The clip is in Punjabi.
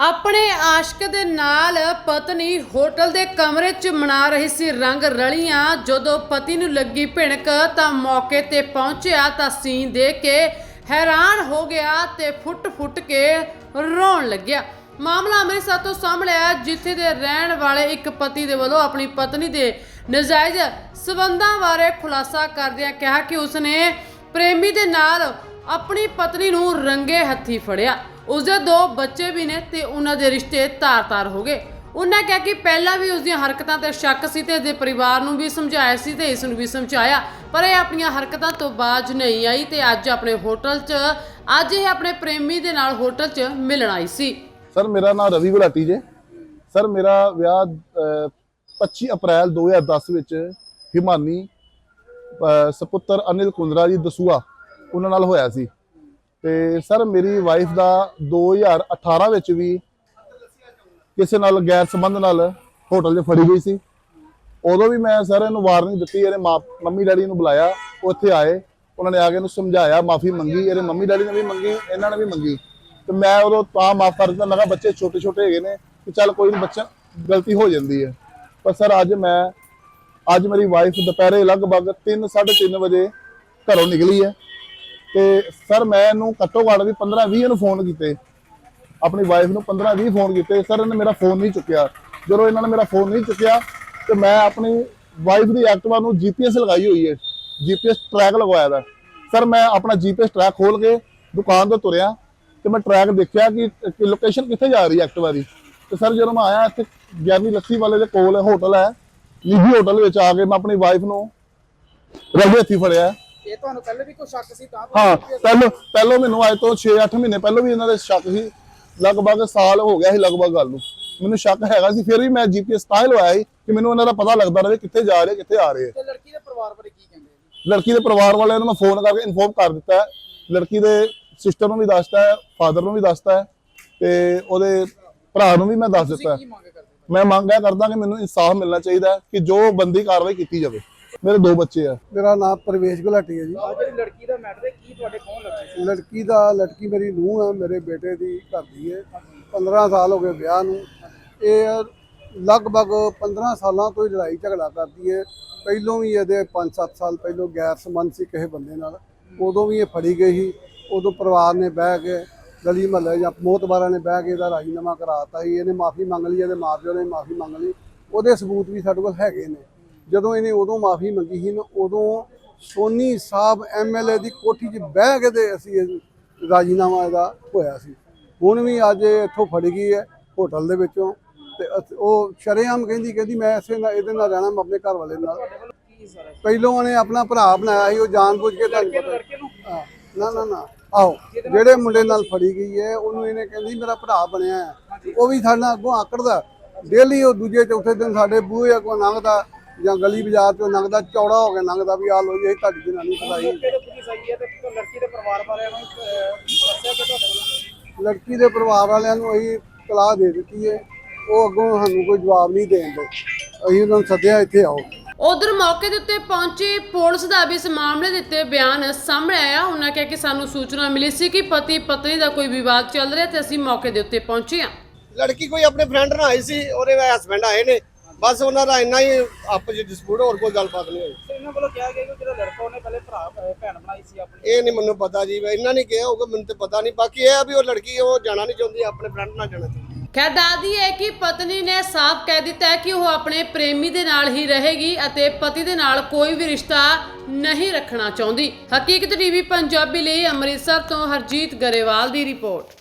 ਆਪਣੇ ਆਸ਼ਕ ਦੇ ਨਾਲ ਪਤਨੀ ਹੋਟਲ ਦੇ ਕਮਰੇ 'ਚ ਮਨਾ ਰਹੀ ਸੀ ਰੰਗ ਰਲੀਆਂ। ਜਦੋਂ ਪਤੀ ਨੂੰ ਲੱਗੀ ਭਿਣਕ ਤਾਂ ਮੌਕੇ ਤੇ ਪਹੁੰਚਿਆ ਤਾਂ ਸੀਨ ਦੇਖ ਕੇ ਹੈਰਾਨ ਹੋ ਗਿਆ ਤੇ ਫੁੱਟ-ਫੁੱਟ ਕੇ ਰੋਣ ਲੱਗਿਆ। ਮਾਮਲਾ ਅੰਮ੍ਰਿਤਸਰ ਤੋਂ ਸਾਹਮਣੇ ਆਇਆ, ਜਿੱਥੇ ਦੇ ਰਹਿਣ ਵਾਲੇ ਇੱਕ ਪਤੀ ਦੇ ਵੱਲੋਂ ਆਪਣੀ ਪਤਨੀ ਦੇ ਨਜਾਇਜ਼ ਸਬੰਧਾਂ ਬਾਰੇ ਖੁਲਾਸਾ ਕਰਦਿਆਂ ਕਿਹਾ ਕਿ ਉਸਨੇ ਪ੍ਰੇਮੀ ਦੇ ਨਾਲ ਆਪਣੀ ਪਤਨੀ ਨੂੰ ਰੰਗੇ ਹੱਥੀ ਫੜਿਆ। ਉਸਦੇ ਦੋ ਬੱਚੇ ਵੀ ਨੇ ਤੇ ਉਹਨਾਂ ਦੇ ਰਿਸ਼ਤੇ ਤਾਰ-ਤਾਰ ਹੋ ਗਏ। ਉਹਨਾਂ ਕਿਹਾ ਕਿ ਪਹਿਲਾਂ ਵੀ ਉਸ ਦੀਆਂ ਹਰਕਤਾਂ ਤੇ ਸ਼ੱਕ ਸੀ ਤੇ ਇਸਦੇ ਪਰਿਵਾਰ ਨੂੰ ਵੀ ਸਮਝਾਇਆ ਸੀ ਤੇ ਇਸ ਨੂੰ ਵੀ ਸਮਝਾਇਆ। ਪਰ ਇਹ ਆਪਣੀਆਂ ਹਰਕਤਾਂ ਤੋਂ ਬਾਜ ਨਹੀਂ ਆਈ ਤੇ ਅੱਜ ਆਪਣੇ ਹੋਟਲ 'ਚ ਅੱਜ ਇਹ ਆਪਣੇ ਪ੍ਰੇਮੀ ਦੇ ਨਾਲ ਹੋਟਲ 'ਚ ਮਿਲਣ ਆਈ ਸੀ। ਸਰ ਮੇਰਾ ਨਾਮ ਰਵੀ ਗੁਲਾਟੀ ਜੇ। ਸਰ ਮੇਰਾ ਵਿਆਹ ਅਹ, 25 ਅਪ੍ਰੈਲ 2010 ਵਿੱਚ ਹਿਮਾਨੀ ਸਪੁੱਤਰ ਅਨਿਲ ਕੁੰਦਰਾ ਜੀ ਦਸੂਆ ਉਹਨਾਂ ਨਾਲ ਹੋਇਆ ਸੀ। ਤੇ ਸਰ ਮੇਰੀ ਵਾਈਫ ਦਾ 2018 ਵਿੱਚ ਵੀ ਕਿਸੇ ਨਾਲ ਗੈਰ ਸੰਬੰਧ ਨਾਲ ਹੋਟਲ 'ਚ ਫੜੀ ਗਈ ਸੀ। ਉਦੋਂ ਵੀ ਮੈਂ ਸਰ ਇਹਨੂੰ ਵਾਰਨਿੰਗ ਦਿੱਤੀ ਇਹਦੇ ਮਾਂ, ਮੰਮੀ ਡੈਡੀ ਨੂੰ ਬੁਲਾਇਆ, ਉਹ ਇੱਥੇ ਆਏ। ਉਹਨਾਂ ਨੇ ਆ ਕੇ ਇਹਨੂੰ ਸਮਝਾਇਆ, ਮਾਫੀ ਮੰਗੀ, ਇਹਦੇ ਮੰਮੀ ਡੈਡੀ ਨੇ ਵੀ ਮੰਗੀ, ਇਹਨਾਂ ਨੇ ਵੀ ਮੰਗੀ। ਤੇ ਮੈਂ ਉਦੋਂ ਤਾਂ ਮਾਫ ਕਰ ਦਿੱਤਾ, ਮੈਂ ਕਿਹਾ ਬੱਚੇ ਛੋਟੇ ਛੋਟੇ ਹੈਗੇ ਨੇ ਕਿ ਚੱਲ ਕੋਈ ਨਹੀਂ ਬੱਚਾ ਗਲਤੀ ਹੋ ਜਾਂਦੀ ਹੈ। ਪਰ ਸਰ ਅੱਜ ਮੈਂ, ਅੱਜ ਮੇਰੀ ਵਾਈਫ ਦੁਪਹਿਰੇ ਲਗਭਗ 3 3:30 ਵਜੇ ਘਰੋਂ ਨਿਕਲੀ ਹੈ। ਤੇ ਸਰ ਮੈਂ ਇਹਨੂੰ ਘੱਟੋ ਘੱਟ ਵੀ 15 20 ਨੂੰ ਫੋਨ ਕੀਤੇ। ਆਪਣੀ ਵਾਈਫ ਨੂੰ 15 20 ਫੋਨ ਕੀਤੇ। ਸਰ, ਇਹਨੇ ਮੇਰਾ ਫੋਨ ਨਹੀਂ ਚੁੱਕਿਆ। ਜਦੋਂ ਇਹਨਾਂ ਨੇ ਮੇਰਾ ਫੋਨ ਨਹੀਂ ਚੁੱਕਿਆ, ਤੇ ਮੈਂ ਆਪਣੀ ਵਾਈਫ ਦੀ ਐਕਟਿਵਾ ਨੂੰ ਜੀਪੀਐਸ ਲਗਾਈ ਹੋਈ ਹੈ। ਜੀਪੀਐਸ ਟਰੈਕ ਲਗਵਾਇਆ ਦਾ। ਸਰ, ਮੈਂ ਆਪਣਾ ਜੀਪੀਐਸ ਟਰੈਕ ਖੋਲ ਕੇ ਦੁਕਾਨ ਤੋਂ ਤੁਰਿਆ ਤੇ ਮੈਂ ਟਰੈਕ ਦੇਖਿਆ ਕਿ ਲੋਕੇਸ਼ਨ ਕਿੱਥੇ ਜਾ ਰਹੀ ਹੈ ਐਕਟਿਵਾ ਦੀ। ਤੇ ਸਰ, ਜਦੋਂ ਮੈਂ ਆਇਆ ਇੱਥੇ ਗਿਆਨੀ ਲੱਸੀ ਵਾਲੇ ਦੇ ਕੋਲ ਹੋਟਲ ਹੈ, ਨਿੱਜੀ ਹੋਟਲ ਵਿੱਚ ਆ ਕੇ ਮੈਂ ਆਪਣੀ ਵਾਈਫ ਨੂੰ ਰਗੇ ਹੱਥੀ ਫੜਿਆ। ਇਹ ਤੁਹਾਨੂੰ ਪਹਿਲੇ ਵੀ ਕੋਈ ਸ਼ੱਕ ਸੀ ਤਾਂ ਹਾਂ ਪਹਿਲੋਂ ਪਹਿਲੋਂ ਮੈਨੂੰ ਅੱਜ ਤੋਂ 6-8 ਮਹੀਨੇ ਪਹਿਲੋਂ ਵੀ ਇਹਨਾਂ ਦੇ ਸ਼ੱਕ ਸੀ। ਲਗਭਗ ਸਾਲ ਹੋ ਗਿਆ ਸੀ ਲਗਭਗ ਗੱਲ ਨੂੰ। ਮੈਨੂੰ ਸ਼ੱਕ ਹੈਗਾ ਸੀ ਫਿਰ ਵੀ ਮੈਂ ਜੀਪੀਐਸ ਤਾਂ ਲਵਾਇਆ ਸੀ ਕਿ ਮੈਨੂੰ ਇਹਨਾਂ ਦਾ ਪਤਾ ਲੱਗਦਾ ਰਹੇ ਕਿੱਥੇ ਜਾ ਰਹੇ ਕਿੱਥੇ ਆ ਰਹੇ ਤੇ ਲੜਕੀ ਦੇ ਪਰਿਵਾਰ ਬਾਰੇ ਕੀ ਕਹਿੰਦੇ ਲੜਕੀ ਦੇ ਪਰਿਵਾਰ ਵਾਲਿਆਂ ਨੂੰ ਮੈਂ ਫੋਨ ਕਰਕੇ ਇਨਫੋਰਮ ਕਰ ਦਿੱਤਾ ਹੈ। ਲੜਕੀ ਦੇ ਸਿਸਟਰ ਨੂੰ ਵੀ ਦੱਸਤਾ ਹੈ ਫਾਦਰ ਨੂੰ ਵੀ ਦੱਸਤਾ ਹੈ ਤੇ ਉਹਦੇ ਭਰਾ ਨੂੰ ਵੀ ਮੈਂ ਦੱਸ ਦਿੱਤਾ ਮੈਂ ਮੰਗ ਇਹ ਕਰਦਾ ਕਿ ਮੈਨੂੰ ਇਨਸਾਫ ਮਿਲਣਾ ਚਾਹੀਦਾ ਹੈ ਕਿ ਜੋ ਬੰਦੀ ਕਾਰਵਾਈ ਕੀਤੀ ਜਾਵੇ। ਮੇਰੇ ਦੋ ਬੱਚੇ ਆ। ਮੇਰਾ ਨਾਮ ਪਰਵੇਸ਼ ਗੁਲਾਟੀ ਹੈ ਜੀ। ਆ ਜਿਹੜੀ ਲੜਕੀ ਦਾ ਮੈਟਰ ਹੈ ਕੀ ਤੁਹਾਡੇ ਕੌਣ ਲੱਗੇ ਸੀ? ਲੜਕੀ ਦਾ ਲੜਕੀ ਮੇਰੀ ਨੂੰਹ ਹੈ ਮੇਰੇ ਬੇਟੇ ਦੀ ਘਰ ਦੀ ਹੈ। 15 ਸਾਲ ਹੋ ਗਏ ਵਿਆਹ ਨੂੰ। ਇਹ ਲਗਭਗ 15 ਸਾਲਾਂ ਤੋਂ ਹੀ ਲੜਾਈ ਝਗੜਾ ਕਰਦੀ ਹੈ। ਪਹਿਲੋਂ ਵੀ ਇਹਦੇ 5-7 ਸਾਲ ਪਹਿਲੋਂ ਗੈਰ ਸੰਬੰਧ ਸੀ ਕਿਸੇ ਬੰਦੇ ਨਾਲ। ਉਦੋਂ ਵੀ ਇਹ ਫੜੀ ਗਈ ਸੀ। ਉਦੋਂ ਪਰਿਵਾਰ ਨੇ ਬਹਿ ਕੇ ਗਲੀ ਮਹੱਲੇ ਜਾਂ ਮੋਤਬਾਰਾਂ ਨੇ ਬਹਿ ਕੇ ਇਹਦਾ ਰਾਜੀਨਾਮਾ ਕਰਾਤਾ ਸੀ। ਇਹਨੇ ਮਾਫੀ ਮੰਗ ਲਈ ਇਹਦੇ ਮਾਪਿਓ ਨੇ ਮਾਫੀ ਮੰਗ ਲਈ। ਉਹਦੇ ਸਬੂਤ ਵੀ ਸਾਡੇ ਕੋਲ ਹੈਗੇ ਨੇ। ਜਦੋਂ ਇਹਨੇ ਉਦੋਂ ਮਾਫੀ ਮੰਗੀ ਸੀ ਨਾ, ਉਦੋਂ ਸੋਨੀ ਸਾਹਿਬ ਐਮਐਲਏ ਦੀ ਕੋਠੀ 'ਚ ਬਹਿ ਕੇ ਤੇ ਅਸੀਂ ਰਾਜੀਨਾਮਾ ਇਹਦਾ ਹੋਇਆ ਸੀ। ਹੁਣ ਵੀ ਅੱਜ ਇਹ ਇੱਥੋਂ ਫੜ ਗਈ ਹੈ ਹੋਟਲ ਦੇ ਵਿੱਚੋਂ ਤੇ ਉਹ ਸ਼ਰੇਆਮ ਕਹਿੰਦੀ ਕਹਿੰਦੀ ਮੈਂ ਇਸੇ ਨਾਲ, ਇਹਦੇ ਨਾਲ ਰਹਿਣਾ, ਮੈਂ ਆਪਣੇ ਘਰ ਵਾਲੇ ਨਾਲ। ਪਹਿਲੋਂ ਉਹਨੇ ਆਪਣਾ ਭਰਾ ਬਣਾਇਆ ਸੀ, ਉਹ ਜਾਣਬੁੱਝ ਕੇ ਤੁਹਾਨੂੰ ਪਤਾ ਨਾ ਨਾ ਨਾ, ਆਓ, ਜਿਹੜੇ ਮੁੰਡੇ ਨਾਲ ਫੜੀ ਗਈ ਹੈ, ਉਹਨੂੰ ਇਹਨੇ ਕਹਿੰਦੀ, ਮੇਰਾ ਭਰਾ ਬਣਿਆ ਹੈ। ਉਹ ਵੀ ਸਾਡੇ ਨਾਲ ਅੱਗੋਂ ਆਕੜਦਾ। ਡੇਲੀ ਉਹ ਦੂਜੇ ਚੌਥੇ ਦਿਨ ਸਾਡੇ ਬੂਹੇ ਅੱਗੋਂ ਲੰਘਦਾ। ਜਾਂ ਗਲੀ ਬਾਜ਼ਾਰ ਚੋਂ ਲੰਘਦਾ ਚੌੜਾ ਹੋ ਕੇ ਲੰਘਦਾ ਵੀ ਆ ਲੋ ਜੀ ਇਹ ਤੁਹਾਡੀ ਜਨਾਨੀ ਫਸਾਈ ਲੜਕੇ ਦੇ ਪੁਲਿਸ ਆਈ ਹੈ ਤੇ ਲੜਕੀ ਦੇ ਪਰਿਵਾਰ ਵਾਲਿਆਂ ਨੂੰ ਅਹ, ਦੱਸਿਆ ਕਿ ਤੁਹਾਡੇ ਵੱਲੋਂ? ਲੜਕੀ ਦੇ ਪਰਿਵਾਰ ਵਾਲਿਆਂ ਨੂੰ ਅਸੀਂ ਤਲਾਹ ਦੇ ਦਿੱਤੀ ਹੈ। ਉਹ ਅੱਗੋਂ ਸਾਨੂੰ ਕੋਈ ਜਵਾਬ ਨਹੀਂ ਦੇਣ ਦੇ। ਅਸੀਂ ਉਹਨਾਂ ਨੂੰ ਸੱਦਿਆ ਇੱਥੇ ਆਓ। ਉਧਰ ਮੌਕੇ ਦੇ ਉੱਤੇ ਪਹੁੰਚੀ ਪੁਲਿਸ ਦਾ ਵੀ ਇਸ ਮਾਮਲੇ ਦੇ ਉੱਤੇ ਬਿਆਨ ਸਾਹਮਣੇ ਆਇਆ। ਉਹਨਾਂ ਕਿਹਾ ਕਿ ਸਾਨੂੰ ਸੂਚਨਾ ਮਿਲੀ ਸੀ ਕਿ ਪਤੀ ਪਤਨੀ ਦਾ ਕੋਈ ਵਿਵਾਦ ਚੱਲ ਰਿਹਾ ਤੇ ਅਸੀਂ ਮੌਕੇ ਦੇ ਉੱਤੇ ਪਹੁੰਚੇ ਹਾਂ। ਲੜਕੀ ਕੋਈ ਆਪਣੇ ਫਰੈਂਡ ਨਾਲ ਆਈ ਸੀ ਉਹਦੇ ਹਸਬੰਡ ਆਏ ਨੇ। ਬਸ ਉਹਨਾਂ ਦਾ ਇੰਨਾ ਹੀ ਆਪਸ ਵਿੱਚ ਡਿਸਪਿਊਟ ਹੋਰ ਕੋਈ ਗੱਲਬਾਤ ਨਹੀਂ ਹੋਈ। ਇਹਨਾਂ ਵੱਲੋਂ ਕਿਹਾ ਗਿਆ ਕਿ ਜਿਹੜਾ ਲੜਕਾ ਉਹਨੇ ਪਹਿਲੇ ਭਰਾ ਭੈਣ ਬਣਾਈ ਸੀ ਆਪਣੀ। ਇਹ ਨਹੀਂ ਮੈਨੂੰ ਪਤਾ ਜੀ ਇਹਨਾਂ ਨੇ ਕਿਹਾ ਹੋਊਗਾ ਮੈਨੂੰ ਤੇ ਪਤਾ ਨਹੀਂ। ਬਾਕੀ ਇਹ ਆ ਵੀ ਉਹ ਲੜਕੀ ਉਹ ਜਾਣਾ ਨਹੀਂ ਚਾਹੁੰਦੀ ਆਪਣੇ ਫਰੈਂਡ ਨਾਲ ਜਾਣਾ ਚਾਹੁੰਦੀ। ਖੈਰ ਦੱਸਦੀ ਹੈ ਕਿ ਪਤਨੀ ਨੇ ਸਾਫ਼ ਕਹਿ ਦਿੱਤਾ ਹੈ ਕਿ ਉਹ ਆਪਣੇ ਪ੍ਰੇਮੀ ਦੇ ਨਾਲ ਹੀ ਰਹੇਗੀ ਅਤੇ ਪਤੀ ਦੇ ਨਾਲ ਕੋਈ ਵੀ ਰਿਸ਼ਤਾ ਨਹੀਂ ਰੱਖਣਾ ਚਾਹੁੰਦੀ। ਹਕੀਕਤ ਟੀਵੀ ਪੰਜਾਬੀ ਲਈ ਅੰਮ੍ਰਿਤਸਰ ਤੋਂ ਹਰਜੀਤ ਗਰੇਵਾਲ ਦੀ ਰਿਪੋਰਟ।